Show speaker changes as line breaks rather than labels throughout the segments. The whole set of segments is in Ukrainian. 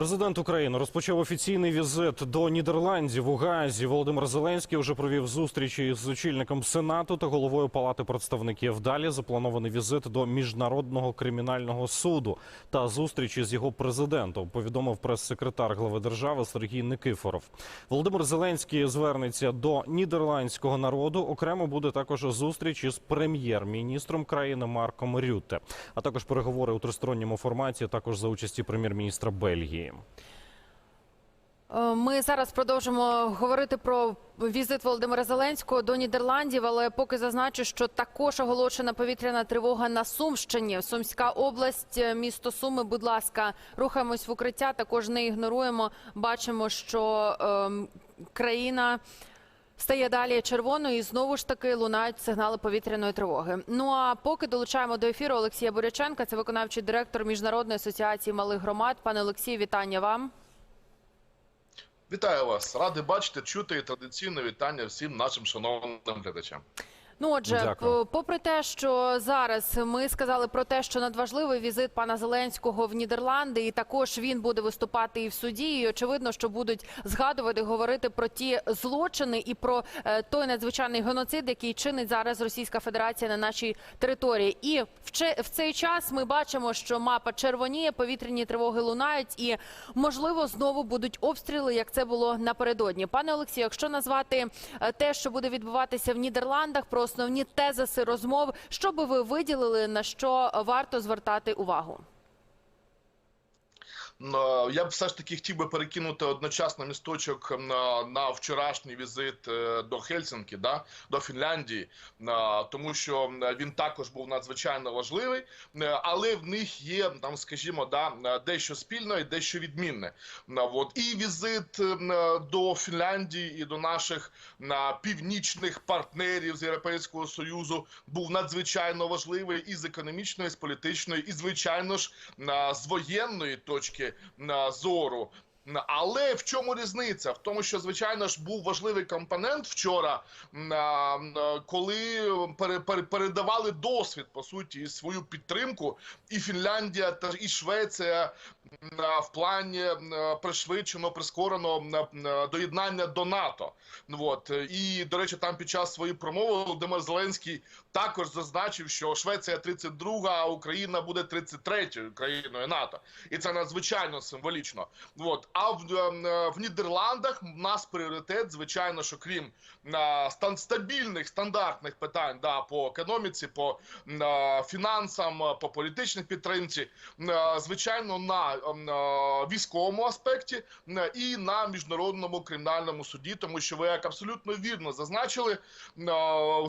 Президент України розпочав офіційний візит до Нідерландів у Гаазі. Володимир Зеленський вже провів зустрічі з очільником Сенату та головою Палати представників. Далі запланований візит до міжнародного кримінального суду та зустрічі з його президентом. Повідомив прес-секретар глави держави Сергій Никифоров. Володимир Зеленський звернеться до нідерландського народу. Окремо буде також зустріч із прем'єр-міністром країни Марком Рютте, а також переговори у тристоронньому форматі, також за участі прем'єр-міністра Бельгії.
Е, Ми зараз продовжимо говорити про візит Володимира Зеленського до Нідерландів, але поки зазначу, що також оголошена повітряна тривога на Сумщині. Сумська область, е, місто Суми. Будь ласка, рухаємось в укриття. Також не ігноруємо. Бачимо, що е, країна. Стає далі червоною і знову ж таки лунають сигнали повітряної тривоги. Ну а поки долучаємо до ефіру Олексія Буряченка, це виконавчий директор міжнародної асоціації малих громад. Пане Олексію, вітання вам.
Вітаю вас, радий бачити, чути і традиційне вітання всім нашим шановним глядачам.
Ну, отже,
Дякую.
попри те, що зараз ми сказали про те, що надважливий візит пана Зеленського в Нідерланди, і також він буде виступати і в суді. І очевидно, що будуть згадувати, говорити про ті злочини і про е, той надзвичайний геноцид, який чинить зараз Російська Федерація на нашій території. І в, цей час ми бачимо, що мапа червоніє, повітряні тривоги лунають, і можливо знову будуть обстріли, як це було напередодні. Пане Олексію, якщо назвати е, те, що буде відбуватися в Нідерландах, про основні тезиси розмов, що би ви виділили, на що варто звертати увагу?
Ну, Я б все ж таки хотів би перекинути одночасно місточок на, на вчорашній візит е, до Хельсінкі, да, до Фінляндії, на- тому що він також був надзвичайно важливий, е, але в них є там, скажімо, да, е, дещо спільне і дещо відмінне. От. І візит е, до Фінляндії і до наших на, північних партнерів з Європейського Союзу був надзвичайно важливий і з економічної, і з політичної, і звичайно ж з воєнної точки на зору. Але в чому різниця? В тому, що звичайно ж був важливий компонент вчора, коли пере- пере- передавали досвід по суті і свою підтримку, і Фінляндія та і Швеція в плані пришвидшено, прискорено на- на доєднання до НАТО. От і до речі, там під час своєї промови Володимир Зеленський також зазначив, що Швеція 32, а Україна буде 33 країною НАТО, і це надзвичайно символічно. От. А в, е, в Нідерландах в нас пріоритет, звичайно, що крім е, стан стабільних стандартних питань, да по економіці, по е, фінансам, е, по політичній підтримці, е, звичайно, на е, військовому аспекті е, і на міжнародному кримінальному суді, тому що ви як абсолютно вірно зазначили, е,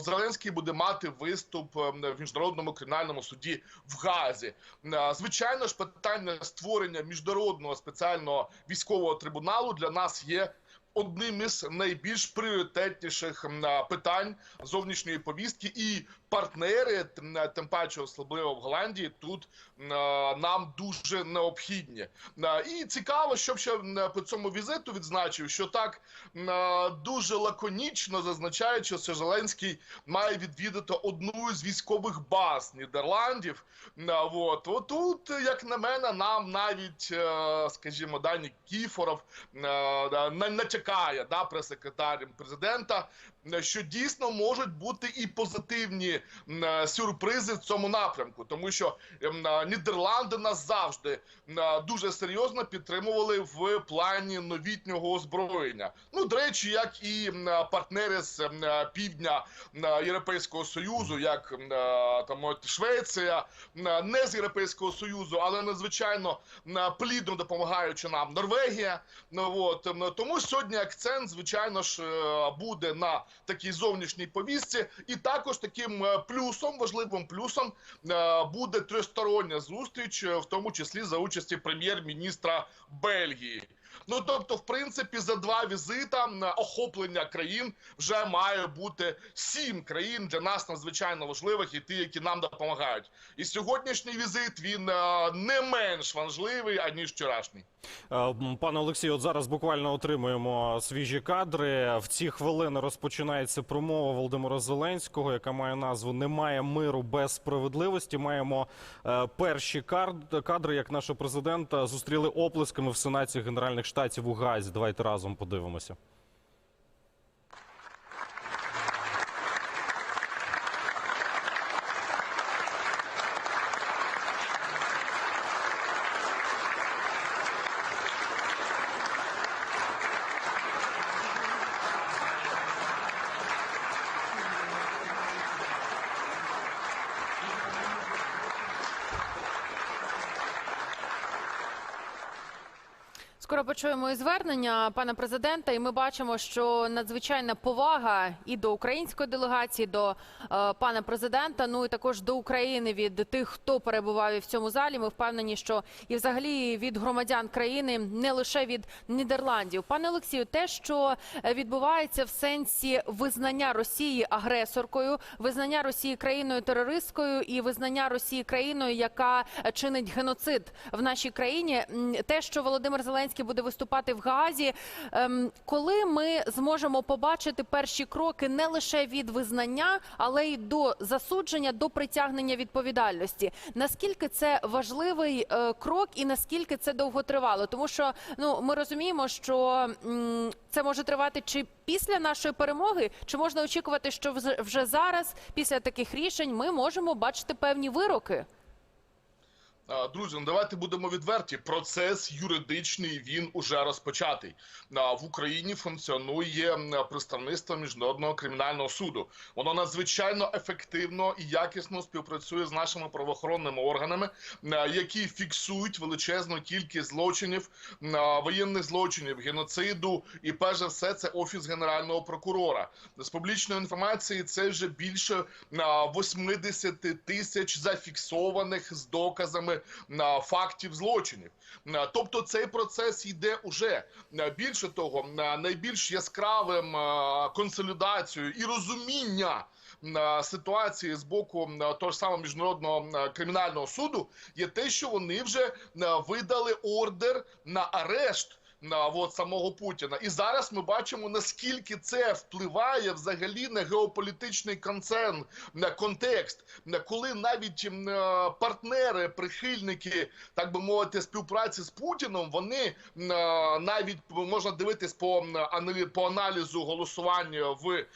Зеленський буде мати виступ е, в міжнародному кримінальному суді в Газі. Е, Звичайно ж, питання створення міжнародного спеціального військового трибуналу для нас є. Одним із найбільш пріоритетніших питань зовнішньої повістки, і партнери, тим паче особливо в Голландії, тут нам дуже необхідні. І цікаво, щоб ще по цьому візиту відзначив, що так дуже лаконічно зазначаючи, що Зеленський має відвідати одну з військових баз Нідерландів. От отут, як на мене, нам навіть, е, скажімо, Дані Кіфоров е, да, на- натякає да, прес-секретарем президента, е, що дійсно можуть бути і позитивні е, сюрпризи в цьому напрямку, тому що ем, е, Нідерланди нас завжди е, дуже серйозно підтримували в плані новітнього озброєння. Ну, до речі, як і е, партнери з е, півдня Європейського союзу, як е, там Швеція, не з Європейського союзу, але надзвичайно плідно допомагаючи нам Норвегія. Ну, от, тому сьогодні акцент, звичайно ж, е, буде на такій зовнішній повістці, і також таким е, плюсом, важливим плюсом, е, буде тристороння зустріч, е, в тому числі за участі прем'єр-міністра Бельгії. Ну тобто, в принципі, за два візита на охоплення країн вже має бути сім країн для нас надзвичайно важливих і ті, які нам допомагають. І сьогоднішній візит він е, не менш важливий аніж вчорашній.
Е, Пане Олексію, от зараз буквально отримуємо свіжі кадри. В ці хвилини розпочинається промова Володимира Зеленського, яка має назву Немає миру без справедливості. Маємо е, перші кадри, як нашого президента зустріли оплесками в Сенаті Генеральних Штатів у Газі. Давайте разом подивимося.
Скоро почуємо і звернення пана президента, і ми бачимо, що надзвичайна повага і до української делегації, до е, пана президента, ну і також до України від тих, хто перебуває в цьому залі. Ми впевнені, що і взагалі від громадян країни, не лише від Нідерландів. Пане Олексію, те, що відбувається в сенсі визнання Росії агресоркою, визнання Росії країною терористкою і визнання Росії країною, яка чинить геноцид в нашій країні. Те, що Володимир Зеленський буде виступати в Гаазі, ем, коли ми зможемо побачити перші кроки не лише від визнання, але й до засудження, до притягнення відповідальності. Наскільки це важливий е, крок, і наскільки це довго тривало? Тому що ну ми розуміємо, що це може тривати чи після нашої перемоги, чи можна очікувати, що вже зараз, після таких рішень, ми можемо бачити певні вироки.
Друзі, ну давайте будемо відверті. Процес юридичний він уже розпочатий. В Україні функціонує представництво міжнародного кримінального суду. Воно надзвичайно ефективно і якісно співпрацює з нашими правоохоронними органами, які фіксують величезну кількість злочинів, воєнних злочинів, геноциду. І перш за все, це офіс генерального прокурора. З публічної інформації це вже більше а, 80 тисяч зафіксованих з доказами фактів злочинів. Тобто цей процес йде уже більше того, найбільш яскравим консолідацією і розуміння ситуації з боку того ж самого міжнародного кримінального суду є те, що вони вже видали ордер на арешт от самого Путіна. І зараз ми бачимо наскільки це впливає взагалі на геополітичний концерн, на контекст, на коли навіть м, е, партнери, прихильники, так би мовити, співпраці з Путіном, вони е, навіть можна дивитись по по аналізу голосування в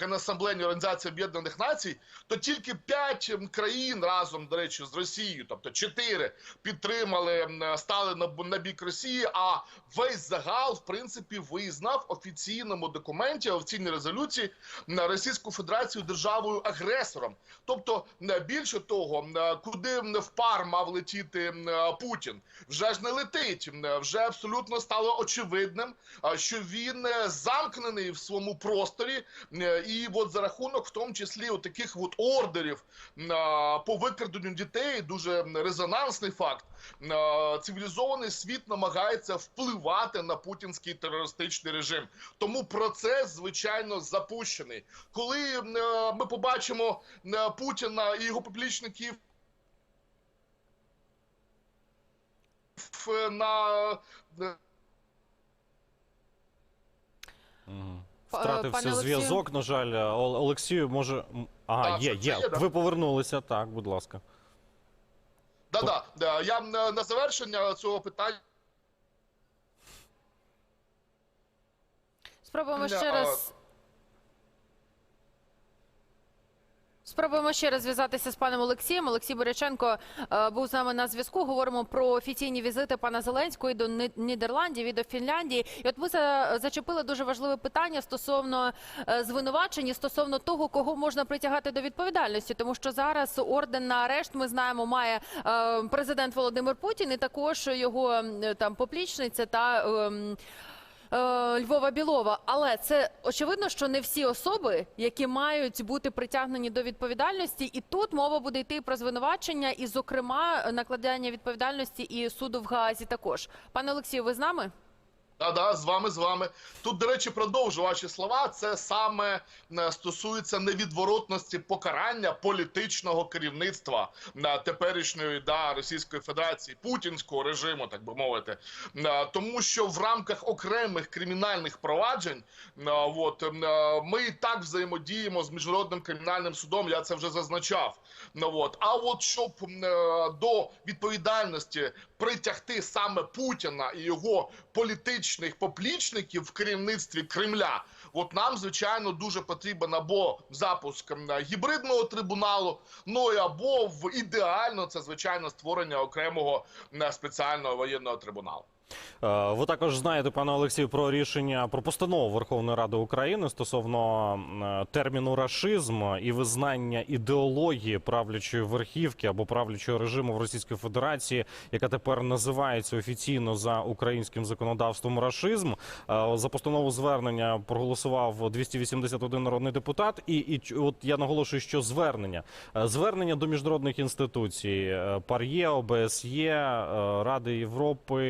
Генасамблеї Організації Об'єднаних Націй, то тільки п'ять країн разом, до речі, з Росією, тобто чотири підтримали, стали на, на бік Росії. А весь загал, в принципі, визнав офіційному документі, офіційній резолюції на Російську Федерацію державою агресором. Тобто, м, більше того, куди м, в пар мав летіти Путін, вже ж не летить. Вже абсолютно стало очевидним, що він е, замкнений в своєму просторі, Е, і от за рахунок, в тому числі, от таких от ордерів по викраденню дітей, дуже резонансний факт. А, Цивілізований світ намагається впливати на путінський терористичний режим. Тому процес, звичайно, запущений. Коли е, ми побачимо е, Путіна і його поплічників в- на е.
Е,
Втратився зв'язок. На жаль, Олексію може. Ага, є. є. Ви повернулися. Так, будь ласка.
Да-да. Я на, на завершення цього питання.
Спробуємо ще раз. Спробуємо ще раз зв'язатися з паном Олексієм. Олексій Боряченко е, був з нами на зв'язку. Говоримо про офіційні візити пана Зеленського і до Нідерландів і до Фінляндії. І от за- зачепили дуже важливе питання стосовно е, звинувачень, і стосовно того, кого можна притягати до відповідальності, тому що зараз орден на арешт ми знаємо має е, президент Володимир Путін і також його там поплічниця та. Е, Львова Білова, але це очевидно, що не всі особи, які мають бути притягнені до відповідальності, і тут мова буде йти про звинувачення, і, зокрема, накладання відповідальності і суду в Гаазі також. Пане Олексію, ви з нами?
Да, да, з вами, з вами. Тут, до речі, продовжу ваші слова. Це саме е, стосується невідворотності покарання політичного керівництва е, теперішньої да, Російської Федерації, путінського режиму, так би мовити. Е, Тому що в рамках окремих кримінальних проваджень от, ми і так взаємодіємо з міжнародним кримінальним судом. Я це вже зазначав. Ну, от. А от щоб до відповідальності притягти саме Путіна і його політичних поплічників в керівництві Кремля, от нам звичайно дуже потрібен або запуск гібридного трибуналу, ну і або в ідеально це звичайно створення окремого спеціального воєнного трибуналу.
Е, Ви також знаєте, пане Олексію, про рішення про постанову Верховної Ради України стосовно е, терміну рашизм і визнання ідеології правлячої верхівки або правлячого режиму в Російській Федерації, яка тепер називається офіційно за українським законодавством рашизм. Е, За постанову звернення проголосував 281 народний депутат. І, і от я наголошую, що звернення звернення до міжнародних інституцій ПАРЄ, ОБСЄ, Ради Європи,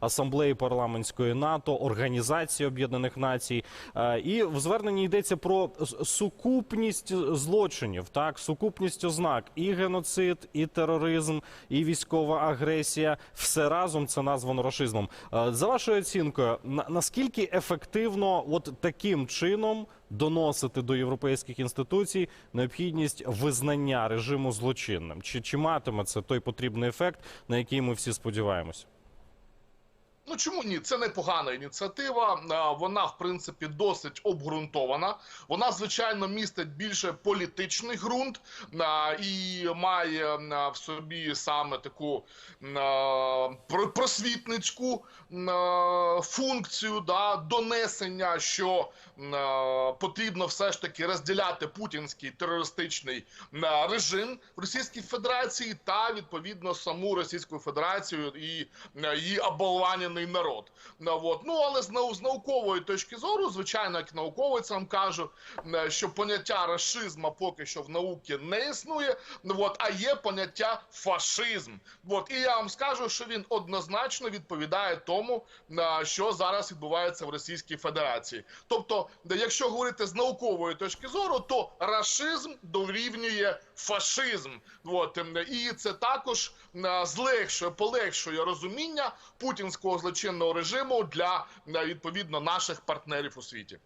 Асамблеї парламентської НАТО, Організації Об'єднаних Націй. Е, І в зверненні йдеться про сукупність злочинів, так сукупність ознак і геноцид, і тероризм, і військова агресія. Все разом це названо рашизмом. Е, За вашою оцінкою, наскільки ефективно, от таким чином доносити до європейських інституцій необхідність визнання режиму злочинним? Чи, чи матиме це той потрібний ефект, на який ми всі сподіваємося?
Ну чому ні? Це непогана ініціатива. Вона, в принципі, досить обґрунтована. Вона, звичайно, містить більше політичний ґрунт і має в собі саме таку просвітницьку функцію да, донесення, що потрібно все ж таки розділяти путінський терористичний режим в Російській Федерації та відповідно саму Російську Федерацію і її оболванений народ. От. ну але з, нау- з наукової точки зору, звичайно, як науковець вам кажу, е, що поняття расизму поки що в науці не існує. Ну, от, а є поняття фашизм. От, і я вам скажу, що він однозначно відповідає тому, е, що зараз відбувається в Російській Федерації. Тобто, якщо говорити з наукової точки зору, то расизм дорівнює фашизм. От, і це також е, злегшує, полегшує розуміння путінського злочинного режиму для е, відповідно наших партнерів у світі.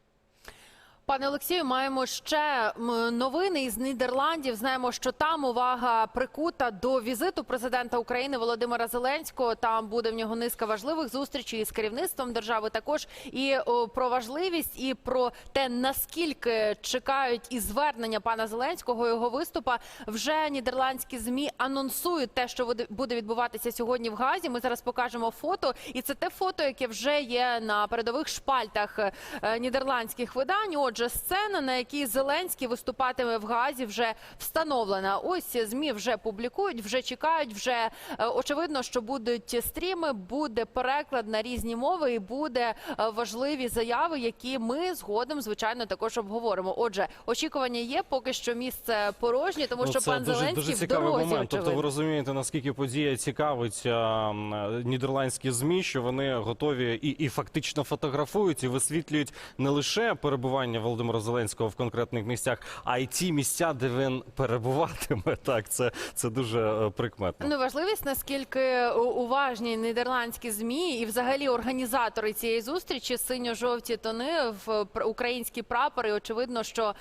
Пане Олексію, маємо ще новини із Нідерландів. Знаємо, що там увага прикута до візиту президента України Володимира Зеленського. Там буде в нього низка важливих зустрічей із керівництвом держави. Також і про важливість, і про те, наскільки чекають і звернення пана Зеленського його виступа. Вже нідерландські змі анонсують те, що буде- відбуватися сьогодні в Газі. Ми зараз покажемо фото, і це те фото, яке вже є на передових шпальтах е, нідерландських видань. Отже, сцена, на якій Зеленський виступатиме в Газі, вже встановлена. Ось змі вже публікують, вже чекають. Вже е, очевидно, що будуть стріми, буде переклад на різні мови, і буде е, важливі заяви, які ми згодом, звичайно, також обговоримо. Отже, очікування є, поки що місце порожнє, тому що
Ну, це
пан
дуже,
Зеленський
дуже
в
цікавий
дорозі.
момент. Тобто, ви розумієте, наскільки подія цікавить нідерландські змі, що вони готові і, і фактично фотографують і висвітлюють не лише перебування Володимира Зеленського в конкретних місцях, а й ті місця, де він перебуватиме. Так, це, це дуже е, прикметно.
Ну, важливість, наскільки уважні нідерландські змі і взагалі організатори цієї зустрічі синьо-жовті тони в українські прапори. Очевидно, що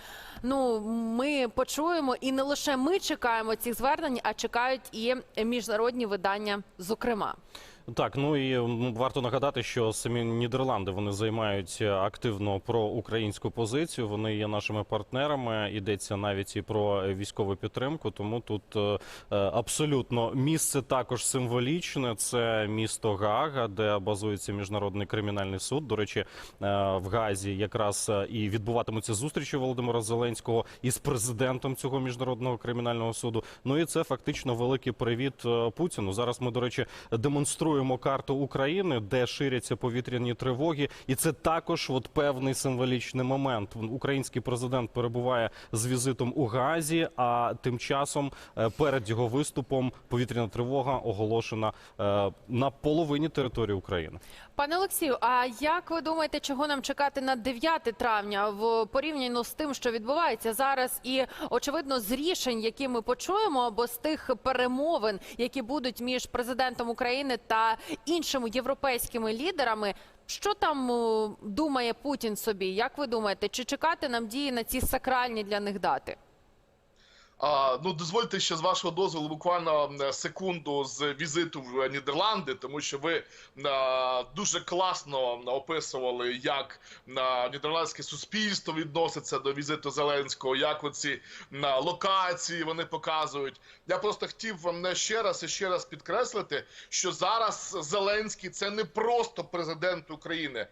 ну ми почуємо, і не лише ми чекаємо цих звернень, а чекають і міжнародні видання, зокрема.
Так, ну і варто нагадати, що самі Нідерланди вони займають е, активно про українську позицію. Вони є нашими партнерами. Йдеться навіть і про військову підтримку. Тому тут е, е, абсолютно місце також символічне. Це місто Гаага, де базується міжнародний кримінальний суд. До речі, в Газі якраз і відбуватимуться зустрічі Володимира Зеленського із президентом цього міжнародного кримінального суду. Ну і це фактично великий привіт Путіну. Зараз ми, до речі, демонструємо демонструємо карту України, де ширяться повітряні тривоги, і це також от певний символічний момент. Український президент перебуває з візитом у Газі. а тим часом е, перед його виступом повітряна тривога оголошена е, на половині території України.
Пане Олексію, а як ви думаєте, чого нам чекати на 9 травня в порівняно з тим, що відбувається зараз, і очевидно з рішень, які ми почуємо, або з тих перемовин, які будуть між президентом України та іншими європейськими лідерами? Що там е, думає Путін собі? Як ви думаєте, чи чекати нам дії на ці сакральні для них дати?
А, ну, дозвольте ще з вашого дозволу буквально секунду з візиту в Нідерланди, тому що ви е, дуже класно описували, як е, нідерландське суспільство відноситься до візиту Зеленського, як оці е, локації вони показують. Я просто хотів вам не ще раз і ще раз підкреслити, що зараз Зеленський це не просто президент України,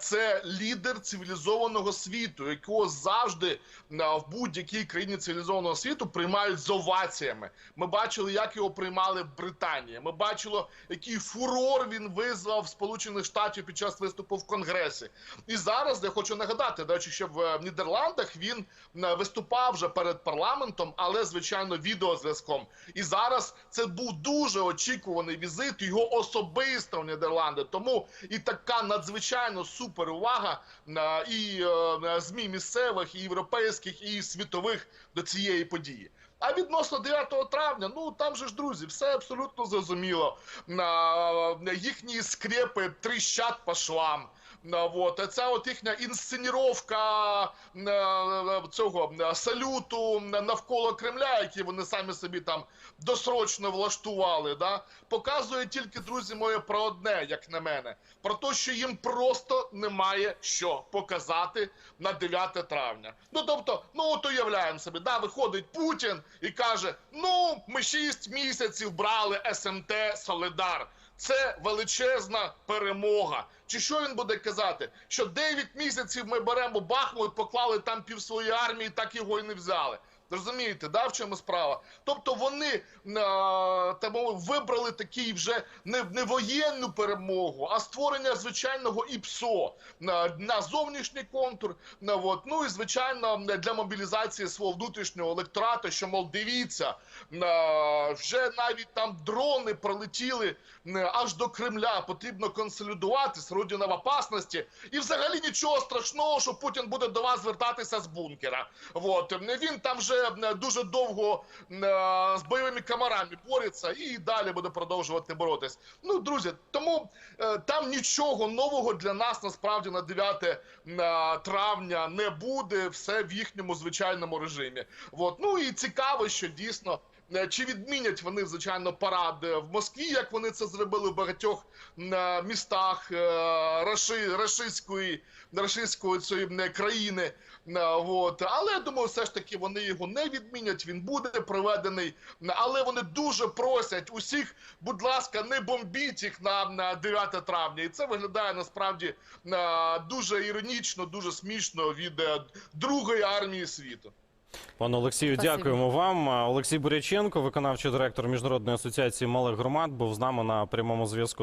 це лідер цивілізованого світу, якого завжди в будь-якій країні цивілізованого світу приймають з оваціями. Ми бачили, як його приймали в Британії. Ми бачили, який фурор він визвав в Сполучених Штатів під час виступу в Конгресі. І зараз я хочу нагадати, до речі, що в Нідерландах він е, виступав вже перед парламентом, але звичайно відеозв'язком. І зараз це був дуже очікуваний візит його особисто в Нідерланди. Тому і така надзвичайно супер увага е, і е, змі місцевих, і європейських, і світових до цієї події. А відносно 9 травня, ну там же ж друзі, все абсолютно зрозуміло. На їхні скрепи тріщать по швам. Вот. Ця от їхня інсценіровка е, цього е, салюту навколо Кремля, які вони самі собі там досрочно влаштували, да, показує тільки, друзі мої, про одне, як на мене, про те, що їм просто немає що показати на 9 травня. Ну тобто, ну от уявляємо собі, да, виходить Путін і каже: ну, ми 6 місяців брали СМТ Солидар. Це величезна перемога. Чи що він буде казати? Що 9 місяців ми беремо Бахмут, поклали там пів своєї армії, так його і не взяли. Розумієте, да, в чому справа? Тобто вони е, вибрали такий вже не, не воєнну перемогу, а створення звичайного ІПСО на, на зовнішній контур. На, от, ну і звичайно для мобілізації свого внутрішнього електорату, що мол, дивіться, вже навіть там дрони пролетіли аж до Кремля. Потрібно консолідуватись, родина в опасності. І взагалі нічого страшного, що Путін буде до вас звертатися з бункера. От він там вже е, дуже довго е, з бойовими комарами бореться і далі буде продовжувати боротись. Ну, друзі, тому е, там нічого нового для нас насправді на 9 е, травня не буде. Все в їхньому звичайному режимі. От. Ну і цікаво, що дійсно. Е, Чи відмінять вони звичайно парад е, в Москві, як вони це зробили в багатьох е, містах раши, рашистської, рашистської цієї країни? От. Але я думаю, все ж таки вони його не відмінять. Він буде проведений. Але вони дуже просять усіх, будь ласка, не бомбіть їх на, на 9 травня. І це виглядає насправді дуже іронічно, дуже смішно від другої армії світу.
Пане Олексію,
Спасибо.
дякуємо вам. Олексій Буряченко, виконавчий директор міжнародної асоціації малих громад, був з нами на прямому зв'язку.